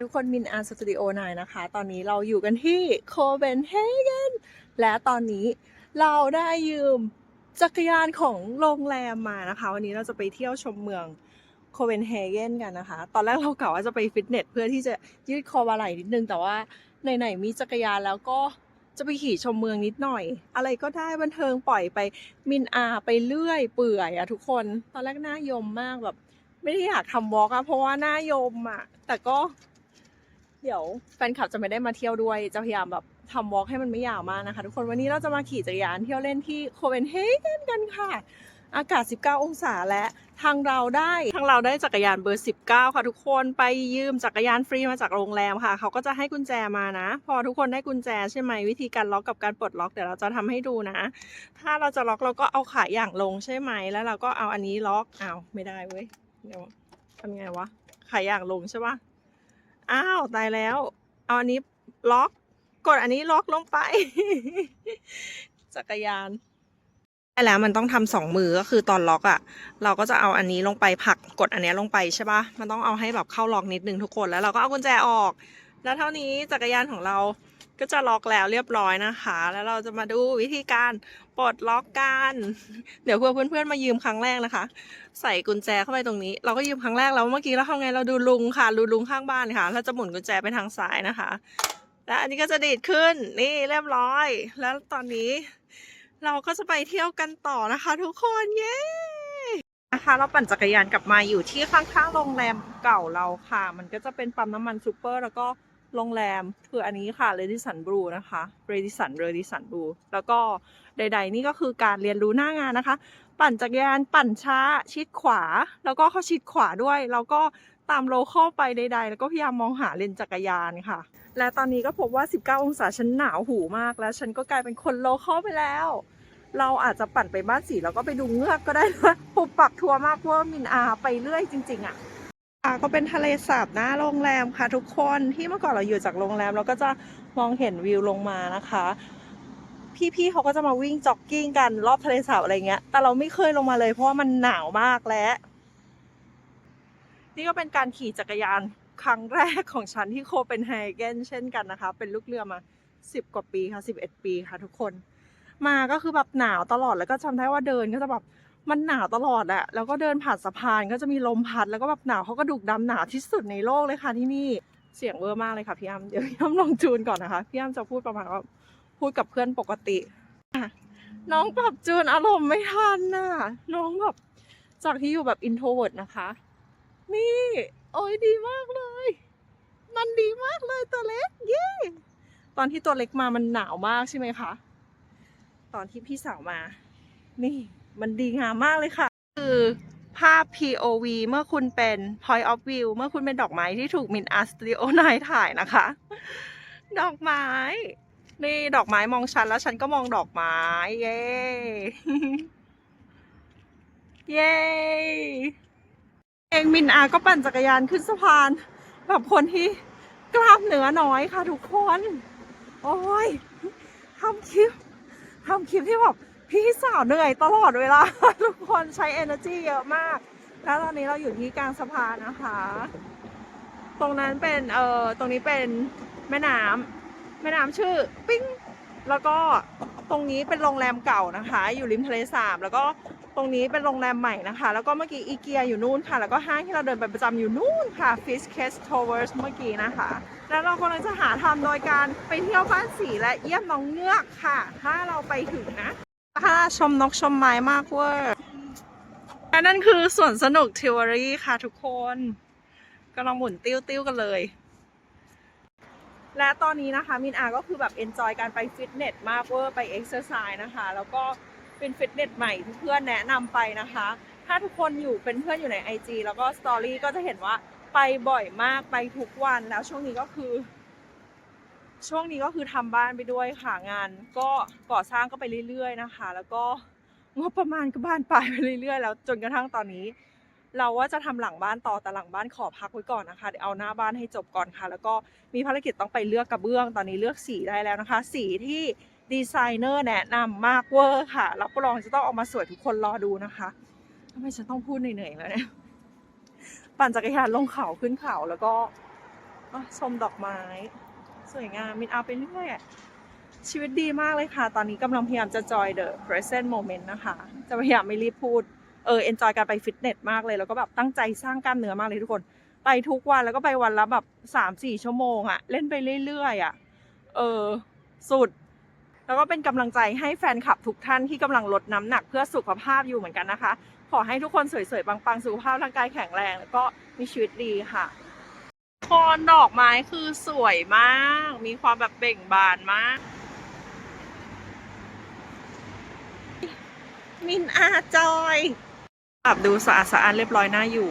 ทุกคนมินอาร์สตูดิโอนายนะคะ ตอนนี้เราอยู่กันที่โคเปนเฮเกนและตอนนี้เราได้ยืมจักรยานของโรงแรมมานะคะ วันนี้เราจะไปเที่ยวชมเมือง โคเปนเฮเกนกันนะคะ ตอนแรกเรากะว่าจะไปฟิตเนสเพื่อที่จะยืดคอบาไหล่นิดนึง แต่ว่าไหนๆมีจักรยานแล้วก็จะไปขี่ชมเมืองนิดหน่อย อะไรก็ได้บันเทิงปล่อยไปมินอาไปเรื่อยเปื่อยอะทุกคน ตอนแรกหน้ายมมากแบบ ไม่ได้อยากทำวอล์กอะเพราะว่าหน้ายมอะแต่ก็ เดี๋ยวแฟนคลับจะไม่ได้มาเที่ยวด้วย จะพยายามแบบทำวอล์กให้มันไม่ยาวมากนะคะ ทุกคนวันนี้เราจะมาขี่จักรยานเที่ยวเล่นที่โคเปนเฮเกนกันค่ะ อากาศ 19 องศาและทางเราได้ทางเราได้จักรยานเบอร์ 19 ค่ะทุกคนไปยืมจักรยานฟรีมาจากโรงแรมค่ะ เขาก็จะให้กุญแจมานะ พอทุกคนได้กุญแจใช่ไหมวิธีการล็อกกับการปลดล็อกเดี๋ยวเราจะทำให้ดูนะ ถ้าเราจะล็อกเราก็เอาขาอย่างลงใช่ไหมแล้วเราก็เอาอันนี้ล็อกอ้าวไม่ได้เว้ยเดี๋ยวทำไงวะขาอย่างลงใช่ปะอ้าวตายแล้ว เอาอันนี้ล็อกกดอันนี้ล็อกลงไป จักรยาน ได้แล้วมันต้องทำสองมือก็คือตอนล็อกอะ่ะ เราก็จะเอาอันนี้ลงไปผลักกดอันนี้ลงไปใช่ปะมันต้องเอาให้แบบเข้าล็อกนิดนึงทุกคนแล้วเราก็เอากุญแจออก แล้วเท่านี้จักรยานของเราก็จะล็อกแล้วเรียบร้อยนะคะ แล้วเราจะมาดูวิธีการปลดล็อกกัน เดี๋ยวเพื่อนเพื่อนๆมายืมครั้งแรกนะคะ ใส่กุญแจเข้าไปตรงนี้ เราก็ยืมครั้งแรกแล้วเมื่อกี้เราทำไงเราดูลุงค่ะดูลุงข้างบ้านค่ะเราจะหมุนกุญแจไปทางซ้ายนะคะ แล้วอันนี้ก็จะดีดขึ้นนี่เรียบร้อย แล้วตอนนี้ เราก็จะไปเที่ยวกันต่อนะคะ ทุกคนเย้นะคะ เราปั่นจักรยานกลับมาอยู่ที่ข้างๆโรงแรมเก่าเราค่ะ มันก็จะเป็นปั๊มน้ำมันซูเปอร์แล้วก็โรงแรมคืออันนี้ค่ะเรดิสันบลูนะคะเรดิสันเรดิสันบลูแล้วก็ใด ๆ นี่ก็คือการเรียนรู้หน้างานนะคะ ปั่นจักรยานปั่นช้าชิดขวา แล้วก็เขาชิดขวาด้วย แล้วก็ตามโลเข้าไปใด ๆ แล้วก็พยายามมองหาเลนจักรยานค่ะ และตอนนี้ก็พบว่า 19 องศาฉันหนาวหูมากแล้ว ฉันก็กลายเป็นคนโลเข้าไปแล้ว เราอาจจะปั่นไปบ้านสีแล้วก็ไปดูเงือกก็ได้นะปุบปักทัวร์มากเพราะว่ามินอาไปเรื่อยจริง ๆอะอ่าก็เป็นทะเลสาบหน้าโรงแรมค่ะทุกคนที่เมื่อก่อนเราอยู่จากโรงแรมเราก็จะมองเห็นวิวลงมานะคะ พี่ๆเขาก็จะมาวิ่งจ็อกกิ้งกันรอบทะเลสาบอะไรเงี้ย แต่เราไม่เคยลงมาเลยเพราะว่ามันหนาวมากและ นี่ก็เป็นการขี่จักรยาน ครั้งแรกของฉันที่โคเปนเฮเกนเช่นกันนะคะ เป็นลูกเรือมาสิบกว่าปีค่ะสิบเอ็ดปีค่ะทุกคน มาก็คือแบบหนาวตลอดแล้วก็จำได้ว่าเดินก็จะแบบมันหนาวตลอดอะแล้วก็เดินผ่านสะพานก็จะมีลมพัด แล้วก็แบบหนาวเขาก็ดุกดำหนาวที่สุดในโลกเลยค่ะที่นี่เสียงเวอร์มากเลยค่ะพี่อ้ำเดี๋ยวพี่อ้ำลองจูนก่อนนะคะพี่อ้ำจะพูดประมาณว่าพูดกับเพื่อนปกติน้องปรับจูนอารมณ์ไม่ทันน่ะน้องแบบจากที่อยู่แบบอินโทรเวิร์ดนะคะ นี่ โอ้ยดีมากเลย มันดีมากเลยตัวเล็ก เย้ตอนที่ตัวเล็กมามันหนาวมากใช่ไหมคะ ตอนที่พี่สาวมา นี่มันดีงามมากเลยค่ะ คือภาพ POV เมื่อคุณเป็น Point of View เมื่อคุณเป็นดอกไม้ที่ถูกมินอาร์สตูดิโอนายถ่ายนะคะ ดอกไม้ นี่ดอกไม้มองฉันแล้วฉันก็มองดอกไม้ เย้ เย้ เองมินอาก็ปั่นจักรยานขึ้นสะพาน แบบคนที่กล้ามเนื้อน้อยค่ะทุกคน โอ้ยทำคลิปทำคลิปที่แบบพี่สาวเหนื่อยตลอดเวลา ทุกคนใช้ energy เยอะมาก แล้วตอนนี้เราอยู่ที่กลางสะพานนะคะ ตรงนั้นเป็นเอ่อตรงนี้เป็นแม่น้ำแม่น้ำชื่อปิ้งแล้วก็ตรงนี้เป็นโรงแรมเก่านะคะ อยู่ริมทะเลสาบ แล้วก็ ตรงนี้เป็นโรงแรมใหม่นะคะ แล้วก็เมื่อกี้อีเกียอยู่นู่นค่ะ แล้วก็ห้างที่เราเดินไปประจำอยู่นู่นค่ะ Fish Case Towers เมื่อกี้นะคะ แล้วเรากำลังจะหาทำโดยการไปเที่ยวบ้านสีและเยี่ยมน้องเงือกค่ะ ถ้าเราไปถึงนะถ้าชมนกชมไม้มากเวอร์และนั่นคือสวนสนุกทิวอรี่ค่ะทุกคนกำลังหมุนติ้วติ้วกันเลย และตอนนี้นะคะมินอาก็คือแบบเอนจอยการไปฟิตเนสมากเวอร์ไปเอ็กซ์เซอร์ไซส์นะคะ แล้วก็ เป็นฟิตเนสใหม่ที่เพื่อนแนะนำไปนะคะ ถ้าทุกคนอยู่เป็นเพื่อนอยู่ใน IG แล้วก็สตอรี่ก็จะเห็นว่าไปบ่อยมากไปทุกวันแล้วช่วงนี้ก็คือ ช่วงนี้ก็คือทำบ้านไปด้วยค่ะงาน ก็ก่อสร้างก็ไปเรื่อย ๆนะคะ แล้วก็งบประมาณก็บ้านปลายไปเรื่อยๆ แล้วจนกระทั่งตอนนี้ เราว่าจะทำหลังบ้านต่อแต่หลังบ้านขอพักไว้ก่อนนะคะเดี๋ยวเอาหน้าบ้านให้จบก่อนค่ะ แล้วก็มีภารกิจต้องไปเลือกกระเบื้อง ตอนนี้เลือกสีได้แล้วนะคะ สีที่ ดีไซเนอร์แนะนำมากเวอร์ค่ะ รับรองจะต้องออกมาสวยทุกคนรอดูนะคะทำไมฉันต้องพูดเหนื่อยๆแล้วเนี่ย ปั่นจักรยานลงเขาขึ้นเขาแล้วก็ชมดอกไม้ สวยงามมินเอาไปเรื่อยอะชีวิตดีมากเลยค่ะ ตอนนี้กำลังพยายามจะ joy the present moment นะคะ จะพยายามไม่รีบพูด เออ enjoy การไปฟิตเนสมากเลย แล้วก็แบบตั้งใจสร้างกล้ามเนื้อมากเลยทุกคน ไปทุกวันแล้วก็ไปวันละแบบสามสี่ชั่วโมงอะเล่นไปเรื่อยๆอะเออ สุด แล้วก็เป็นกำลังใจให้แฟนคลับทุกท่านที่กำลังลดน้ำหนักเพื่อสุขภาพอยู่เหมือนกันนะคะ ขอให้ทุกคนสวยๆปังๆสุขภาพร่างกายแข็งแรง แล้วก็มีชีวิตดีค่ะคอนดอกไม้คือสวยมาก มีความแบบเบ่งบานมาก มินอาจอยแบบดูสะอาดสะอาดเรียบร้อยน่าอยู่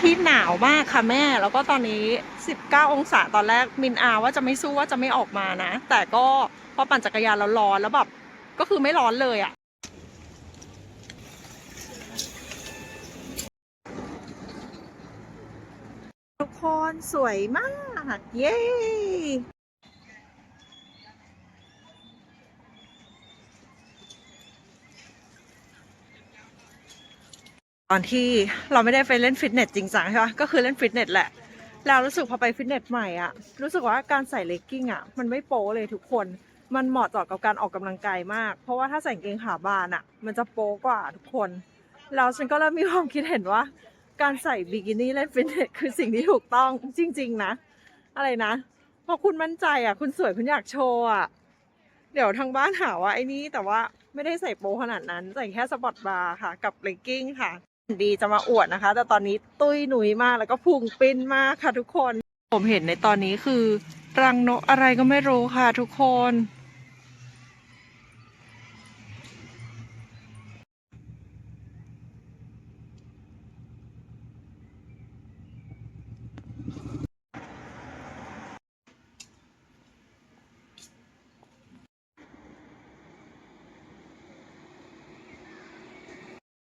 ที่หนาวมากค่ะแม่ แล้วก็ตอนนี้ 19 องศาตอนแรกมินอาว่าจะไม่สู้ว่าจะไม่ออกมานะ แต่ก็พ อปั่นจักรยานแล้วร้อนแล้วแบบก็คือไม่ร้อนเลยอะ่ะทุกคนสวยมาก เย้ตอนที่เราไม่ได้ไปเล่นฟิตเนสจริงจังใช่ปะก็คือเล่นฟิตเนสแหละแล้วรู้สึกพอไปฟิตเนสใหม่อะรู้สึกว่าการใส่เลกกิ้งอะมันไม่โป๊เลยทุกคน มันเหมาะเจาะกับการออกกำลังกายมาก เพราะว่าถ้าใส่กางเกงขาบานอะมันจะโป๊กว่าทุกคน แล้วฉันก็เริ่มมีความคิดเห็นว่า การใส่บิกินี่เล่นฟิตเนสคือสิ่งที่ถูกต้องจริง ๆ นะ อะไรนะพอคุณมั่นใจอะคุณสวยคุณอยากโชว์อะเดี๋ยวทางบ้านหาว่าไอ้นี่แต่ว่าไม่ได้ใส่โป๊ขนาดนั้น ใส่แค่สปอร์ตบาร์ค่ะ กับเลกกิ้งค่ะ ดีจะมาอวดนะคะ แต่ตอนนี้ตุ้ยหนุยมากแล้วก็พุงปิ้นมากค่ะทุกคน ผมเห็นในตอนนี้คือ รังนกอะไรก็ไม่รู้ค่ะทุกคน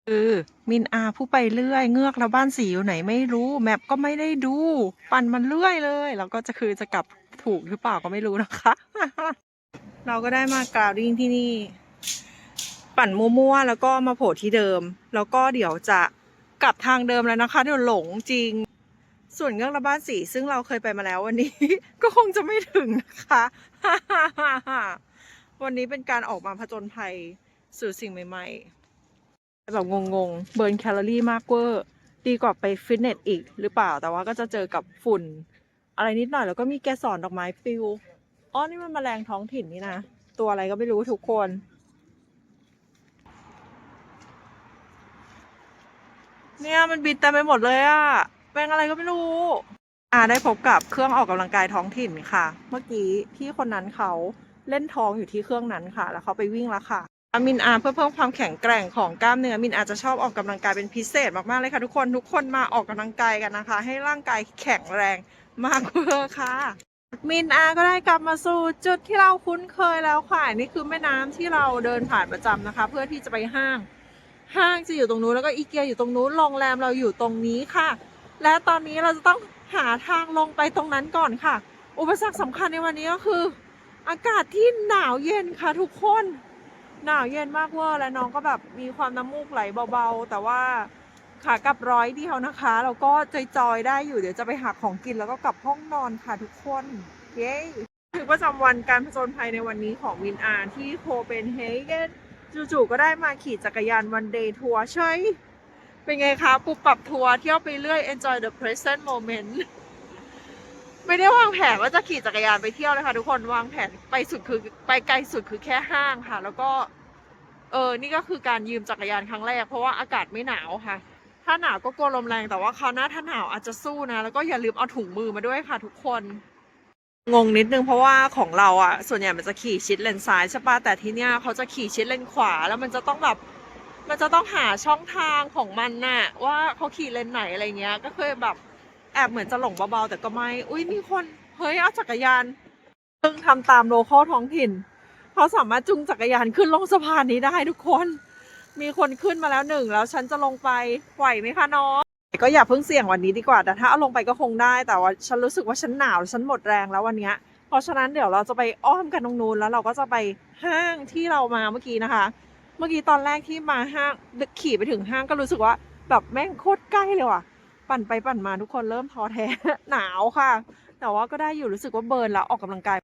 คือมินอาผู้ไปเรื่อย เงือกแล้วบ้านสีอยู่ไหนไม่รู้แมปก็ไม่ได้ดู ปั่นมันเรื่อยเลย แล้วก็จะคือจะกลับถูกหรือเปล่าก็ไม่รู้นะคะ เราก็ได้มากราวดิ้งที่นี่ ปั่นมั่วๆแล้วก็มาโผล่ที่เดิม แล้วก็เดี๋ยวจะกลับทางเดิมแล้วนะคะเดี๋ยวหลงจริง ส่วนเงือกและบ้านสีซึ่งเราเคยไปมาแล้ววันนี้ ก็คงจะไม่ถึงนะคะวันนี้เป็นการออกมาผจญภัยสู่สิ่งใหม่ ๆ แบบงงๆ เบิร์นแคลอรี่มากเวอร์ดีกว่าไปฟิตเนสอีกหรือเปล่า แต่ว่าก็จะเจอกับฝุ่น อะไรนิดหน่อยแล้วก็มีแกสอนดอกไม้ปลิวอ๋อนี่มันแมลงท้องถิ่นนี่นะ ตัวอะไรก็ไม่รู้ทุกคนเนี่ยมันบินเต็มไปหมดเลยอะแมงอะไรก็ไม่รู้ อ่าได้พบกับเครื่องออกกำลังกายท้องถิ่นค่ะ เมื่อกี้พี่คนนั้นเขาเล่นท้องอยู่ที่เครื่องนั้นค่ะ แล้วเขาไปวิ่งแล้วค่ะ อามินอาเพื่อเพิ่มความแข็งแกร่งของกล้ามเนื้อมินอาจะชอบออกกำลังกายเป็นพิเศษมากๆเลยค่ะทุกคนทุกคนมาออกกำลังกายกันนะคะ ให้ร่างกายแข็งแรงมากเวอร์ค่ะ มินอาก็ได้กลับมาสู่จุดที่เราคุ้นเคยแล้วค่ะนี่คือแม่น้ำที่เราเดินผ่านประจำนะคะ เพื่อที่จะไปห้าง ห้างจะอยู่ตรงนู้นแล้วก็อีเกียอยู่ตรงนู้นโรงแรมเราอยู่ตรงนี้ค่ะ และตอนนี้เราจะต้องหาทางลงไปตรงนั้นก่อนค่ะ อุปสรรคสำคัญในวันนี้ก็คือ อากาศที่หนาวเย็นค่ะทุกคน หนาวเย็นมากเวอร์และน้องก็แบบมีความน้ำมูกไหลเบาๆ แต่ว่าขากลับร้อยเดียวนะคะแล้วก็จอยๆได้อยู่เดี๋ยวจะไปหาของกินแล้วก็กลับห้องนอนค่ะทุกคนเย้ถือประจำวันการผจญภัยในวันนี้ของวินอาร์ที่โคเปนเฮเกนจู่ๆก็ได้มาขี่จักรยานวันเดย์ทัวร์ใช่เป็นไงคะปุบปรับทัวร์เที่ยวไปเรื่อย enjoy the present moment ไม่ได้วางแผนว่าจะขี่จักรยานไปเที่ยวเลยค่ะ ทุกคนวางแผนไปสุดคือไปไกลสุดคือแค่ห้างค่ะ แล้วก็เออนี่ก็คือการยืมจักรยานครั้งแรกเพราะว่าอากาศไม่หนาวค่ะ ถ้าหนาวก็กลัวลมแรงแต่ว่าคราวหน้าถ้าหนาวอาจจะสู้นะ แล้วก็อย่าลืมเอาถุงมือมาด้วยค่ะ ทุกคนงงนิดนึงเพราะว่าของเราอะ ส่วนใหญ่มันจะขี่ชิดเลนซ้ายใช่ปะแต่ที่เนี้ยเขาจะขี่ชิดเลนขวา แล้วมันจะต้องแบบมันจะต้องหาช่องทางของมันน่ะว่าเขาขี่เลนไหนอะไรเงี้ย ก็เคยแบบ อบเหมือนจะหลงเบาๆ แต่ก็ไม่ อุ้ยมีคน เฮ้ยเอาจักรยานซึ่งทำตามโลคอลท้องถิ่นเขาสามารถจูงจักรยานขึ้นลงสะพานนี้ได้ทุกคน มีคนขึ้นมาแล้วหนึ่งแล้วฉันจะลงไปไหวไหมคะน้องก็อย่าเพิ่งเสี่ยงวันนี้ดีกว่า แต่ถ้าเอาลงไปก็คงได้ แต่ว่าฉันรู้สึกว่าฉันหนาวฉันหมดแรงแล้ววันนี้เพราะฉะนั้นเดี๋ยวเราจะไปอ้อมกันตรงนู้นแล้วเราก็จะไปห้างที่เรามาเมื่อกี้นะคะ เมื่อกี้ตอนแรกที่มาห้างขี่ไปถึงห้างก็รู้สึกว่า แบบแม่งโคตรใกล้เลยว่ะ ปั่นไปปั่นมาทุกคนเริ่มท้อแท้ หนาวค่ะ แต่ว่าก็ได้อยู่รู้สึกว่าเบิร์นแล้วออกกำลังกาย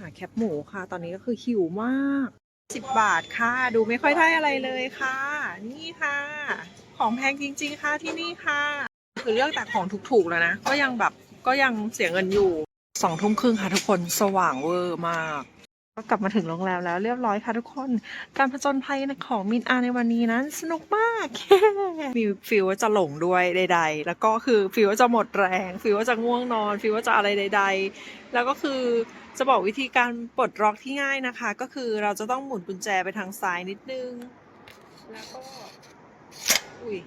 หาแคปหมูค่ะ ตอนนี้ก็คือหิวมากสิบบาทค่ะ ดูไม่ค่อยได้อะไรเลยค่ะ นี่ค่ะ ของแพงจริง ๆ ค่ะที่นี่ค่ะ คือเลือกแต่ของถูกๆแล้วนะ ก็ยังแบบก็ยังเสียเงินอยู่สองทุ่มครึ่งค่ะทุกคนสว่างเวอร์มาก ก็กลับมาถึงโรงแรมแล้วเรียบร้อยค่ะทุกคน การผจญภัยของมินอาในวันนี้นั้นสนุกมาก มีฟีลว่าจะหลงด้วยใด ๆ แล้วก็คือฟีลว่าจะหมดแรงฟีลว่าจะง่วงนอนฟีลว่าจะอะไรใด ๆ แล้วก็คือจะบอกวิธีการปลดล็อกที่ง่ายนะคะ ก็คือเราจะต้องหมุนกุญแจไปทางซ้ายนิดนึง แล้วก็ อุ้ย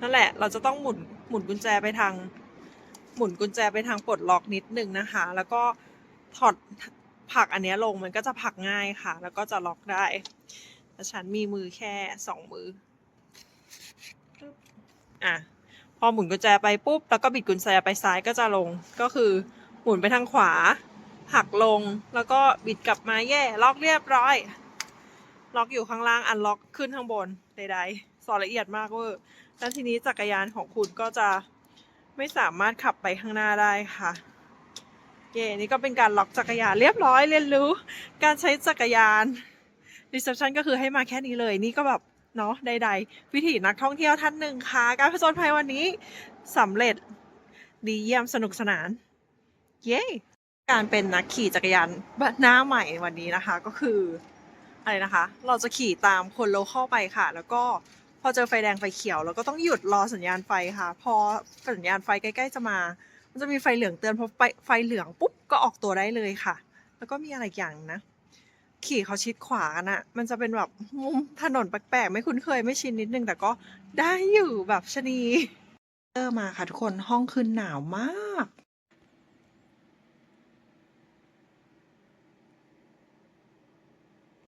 นั่นแหละ เราจะต้องหมุนหมุนกุญแจไปทาง หมุนกุญแจไปทางปลดล็อกนิดนึงนะคะ แล้วก็ถอด ผักอันนี้ลงมันก็จะผักง่ายค่ะ แล้วก็จะล็อกได้แต่ฉันมีมือแค่สองมืออะพอหมุนกุญแจไปปุ๊บ แล้วก็บิดกุญแจไปซ้ายก็จะลง ก็คือหมุนไปทางขวา หักลง แล้วก็บิดกลับมาแย่ ล็อกเรียบร้อย ล็อกอยู่ข้างล่าง อันล็อกขึ้นข้างบนใดๆ สอนละเอียดมากเวอร์แล้วทีนี้จักรยานของคุณก็จะไม่สามารถขับไปข้างหน้าได้ค่ะ เย่นี่ก็เป็นการล็อกจักรยานเรียบร้อยเรียนรู้ การใช้จักรยานรีเซพชันก็คือให้มาแค่นี้เลย นี่ก็แบบเนาะใด ๆ วิถีนักท่องเที่ยวท่านหนึ่งค่ะ การผจญภัยวันนี้สำเร็จดีเยี่ยมสนุกสนาน เย้การเป็นนักขี่จักรยานหน้าใหม่วันนี้นะคะก็คืออะไรนะคะ เราจะขี่ตามคนโลเข้าไปค่ะ แล้วก็พอเจอไฟแดงไฟเขียวเราก็ต้องหยุดรอสัญญาณไฟค่ะ พอสัญญาณไฟใกล้ ๆ จะมา มันจะมีไฟเหลืองเตือนพอไฟไฟเหลืองปุ๊บก็ออกตัวได้เลยค่ะ แล้วก็มีอะไรอย่างนะ ขี่เขาชิดขวานอะมันจะเป็นแบบมุมถนนแปลกๆ ไม่คุ้นเคยไม่ชินนิดนึง แต่ก็ได้อยู่แบบชะนีเตออมาค่ะทุกคนห้องคืนหนาวมาก